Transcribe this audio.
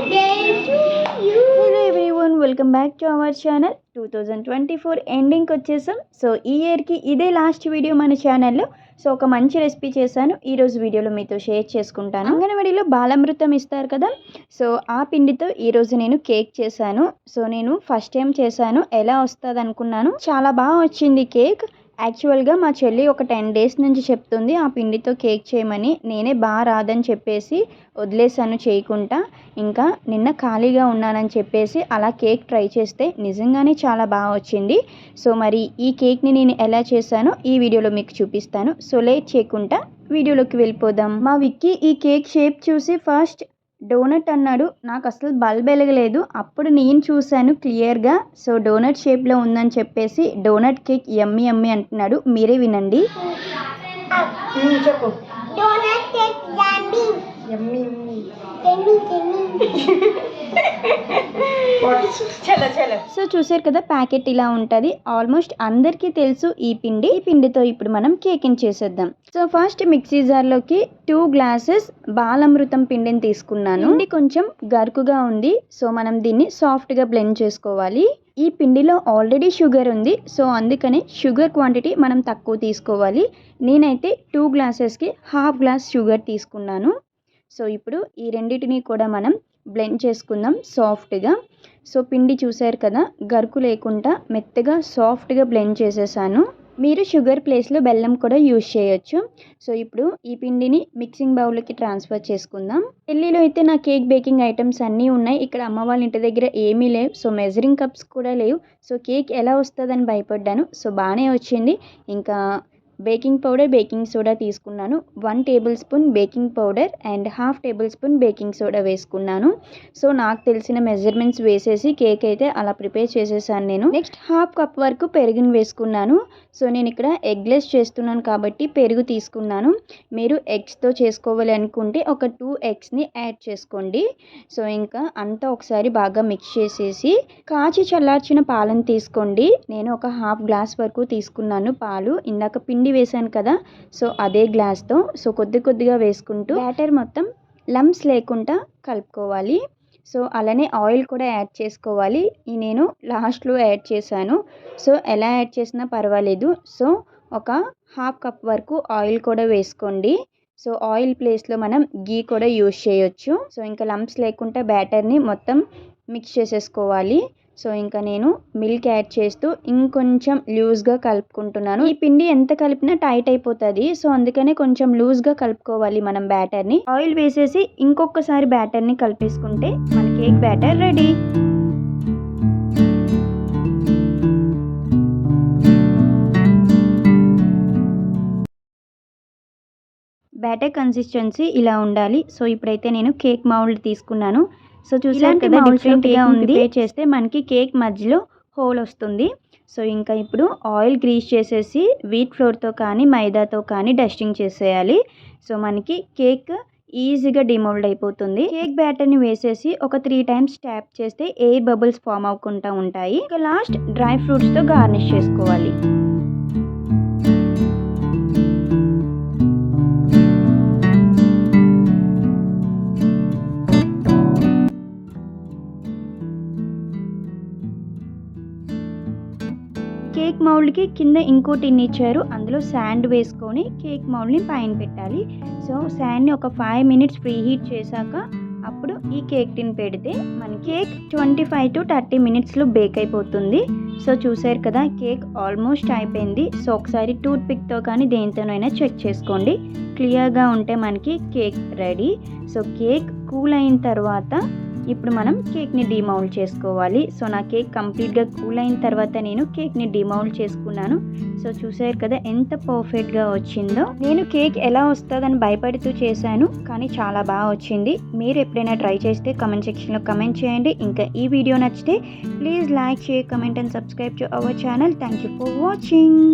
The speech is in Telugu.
Hello everyone welcome back to our channel two thousand twenty four ఎండింగ్కి వచ్చేసాం. సో ఈ ఇయర్కి ఇదే లాస్ట్ వీడియో మన ఛానల్లో సో ఒక మంచి రెసిపీ చేశాను. ఈరోజు వీడియోలో మీతో షేర్ చేసుకుంటాను. అంగన్వాడీలో బాలామృతం ఇస్తారు కదా. సో ఆ పిండితో ఈరోజు నేను కేక్ చేశాను. సో నేను ఫస్ట్ టైం చేశాను. ఎలా వస్తుంది అనుకున్నాను చాలా బాగా వచ్చింది కేక్ యాక్చువల్గా మా చెల్లి ఒక టెన్ డేస్ నుంచి చెప్తుంది ఆ పిండితో కేక్ చేయమని. నేనే బాగా రాదని చెప్పేసి వదిలేసాను చేయకుండా. ఇంకా నిన్న ఖాళీగా ఉన్నానని చెప్పేసి అలా కేక్ ట్రై చేస్తే నిజంగానే చాలా బాగా వచ్చింది. సో మరి ఈ కేక్ని నేను ఎలా చేశానో ఈ వీడియోలో మీకు చూపిస్తాను. సో లేట్ చేయకుండా వీడియోలోకి వెళ్ళిపోదాం. మా విక్కీ ఈ కేక్ షేప్ చూసి ఫస్ట్ డోనట్ అన్నాడు. నాకు అసలు బల్బ్ వెలగలేదు. అప్పుడు నేను చూశాను క్లియర్గా. సో డోనట్ షేప్లో ఉందని చెప్పేసి డోనట్ కేక్ ఎమ్మి ఎమ్మి అంటున్నాడు. మీరే వినండి. చెప్పు. సో చూసారు కదా ప్యాకెట్ ఇలా ఉంటుంది. ఆల్మోస్ట్ అందరికీ తెలుసు ఈ పిండి. ఈ పిండితో ఇప్పుడు మనం కేకింగ్ చేసేద్దాం. సో ఫస్ట్ మిక్సీ జార్లోకి టూ గ్లాసెస్ బాలామృతం పిండిని తీసుకున్నాను. పిండి కొంచెం గరుకుగా ఉంది. సో మనం దీన్ని సాఫ్ట్గా బ్లెండ్ చేసుకోవాలి. ఈ పిండిలో ఆల్రెడీ షుగర్ ఉంది. సో అందుకని షుగర్ క్వాంటిటీ మనం తక్కువ తీసుకోవాలి. నేనైతే టూ గ్లాసెస్కి హాఫ్ గ్లాస్ షుగర్ తీసుకున్నాను. సో ఇప్పుడు ఈ రెండింటిని కూడా మనం బ్లెండ్ చేసుకుందాం సాఫ్ట్గా. సో పిండి చూసారు కదా గరుకు లేకుండా మెత్తగా సాఫ్ట్గా బ్లెండ్ చేసేసాను. మీరు షుగర్ ప్లేస్లో బెల్లం కూడా యూజ్ చేయొచ్చు. సో ఇప్పుడు ఈ పిండిని మిక్సింగ్ బౌల్కి ట్రాన్స్ఫర్ చేసుకుందాం. ఢిల్లీలో అయితే నా కేక్ బేకింగ్ ఐటమ్స్ అన్నీ ఉన్నాయి. ఇక్కడ అమ్మ వాళ్ళ ఇంటి దగ్గర ఏమీ లేవు. సో మెజరింగ్ కప్స్ కూడా లేవు. సో కేక్ ఎలా వస్తుందని భయపడ్డాను. సో బాగానే వచ్చింది. ఇంకా బేకింగ్ పౌడర్ బేకింగ్ సోడా తీసుకున్నాను. One tablespoon baking powder and half tablespoon baking soda వేసుకున్నాను. సో నాకు తెలిసిన మెజర్మెంట్స్ వేసేసి కేక్ అయితే అలా ప్రిపేర్ చేసేసాను నేను. నెక్స్ట్ హాఫ్ కప్ వరకు పెరుగుని వేసుకున్నాను. సో నేను ఇక్కడ ఎగ్లెస్ చేస్తున్నాను కాబట్టి పెరుగు తీసుకున్నాను. మీరు ఎగ్స్తో చేసుకోవాలి అనుకుంటే ఒక టూ ఎగ్స్ని యాడ్ చేసుకోండి. సో ఇంకా అంతా ఒకసారి బాగా మిక్స్ చేసేసి కాచి చల్లార్చిన పాలను తీసుకోండి. నేను ఒక హాఫ్ గ్లాస్ వరకు తీసుకున్నాను పాలు. ఇందాక పిండి వేసాను కదా సో అదే గ్లాస్తో సో కొద్ది కొద్దిగా వేసుకుంటూ బ్యాటర్ మొత్తం లమ్స్ లేకుండా కలుపుకోవాలి. సో అలానే ఆయిల్ కూడా యాడ్ చేసుకోవాలి. నేను లాస్ట్లో యాడ్ చేశాను. సో ఎలా యాడ్ చేసినా పర్వాలేదు. సో ఒక హాఫ్ కప్ వరకు ఆయిల్ కూడా వేసుకోండి. సో ఆయిల్ ప్లేస్లో మనం గీ కూడా యూజ్ చేయొచ్చు. సో ఇంకా లంప్స్ లేకుండా బ్యాటర్ని మొత్తం మిక్స్ చేసేసుకోవాలి. సో ఇంకా నేను మిల్క్ యాడ్ చేస్తూ ఇంకొంచెం లూజ్గా కలుపుకుంటున్నాను. ఈ పిండి ఎంత కలిపినా టైట్ అయిపోతుంది. సో అందుకనే కొంచెం లూజ్గా కలుపుకోవాలి మనం బ్యాటర్ని. ఆయిల్ వేసేసి ఇంకొకసారి బ్యాటర్ని కలిపేసుకుంటే మన cake batter ready. Batter consistency ఇలా ఉండాలి. సో ఇప్పుడైతే నేను కేక్ మౌల్డ్ తీసుకున్నాను. సో చూసారు కదా డిఫరెంట్గా ఉంది. చేస్తే మనకి కేక్ మధ్యలో హోల్ వస్తుంది. సో ఇంకా ఇప్పుడు ఆయిల్ గ్రీస్ చేసేసి వీట్ ఫ్లోర్తో కానీ మైదాతో కానీ డస్టింగ్ చేసేయాలి. సో మనకి కేక్ ఈజీగా డిమోల్డ్ అయిపోతుంది. కేక్ బ్యాటర్ని వేసేసి ఒక త్రీ టైమ్స్ ట్యాప్ చేస్తే ఎయిర్ బబుల్స్ ఫామ్ అవ్వకుండా ఉంటాయి. ఇక లాస్ట్ డ్రై ఫ్రూట్స్తో గార్నిష్ చేసుకోవాలి. కేక్ మౌల్డ్కి కింద ఇంకో టిన్ ఇచ్చారు? అందులో శాండ్ వేసుకొని కేక్ మౌల్డ్ని పైన పెట్టాలి. సో శాండ్ని ఒక ఫైవ్ మినిట్స్ ప్రీ హీట్ చేశాక అప్పుడు ఈ కేక్ టిన్ పెడితే మన cake twenty five to thirty మినిట్స్లో బేక్ అయిపోతుంది. సో చూసారు కదా కేక్ ఆల్మోస్ట్ అయిపోయింది. సో ఒకసారి టూత్ పిక్తో కానీ దేనితోనైనా చెక్ చేసుకోండి. క్లియర్గా ఉంటే మనకి cake ready. So cake cool అయిన తర్వాత ఇప్పుడు మనం కేక్ని డిమౌల్డ్ చేసుకోవాలి. సో నా కేక్ కంప్లీట్గా కూల్ అయిన తర్వాత నేను కేక్ని డిమౌల్డ్ చేసుకున్నాను. సో చూసారు కదా ఎంత పర్ఫెక్ట్గా వచ్చిందో. నేను కేక్ ఎలా వస్తుందని భయపడుతూ చేశాను కానీ చాలా బాగా వచ్చింది. మీరు ఎప్పుడైనా ట్రై చేస్తే కమెంట్ సెక్షన్లో కమెంట్ చేయండి. ఇంకా ఈ వీడియో నచ్చితే please like share comment and subscribe to our channel. Thank you for watching.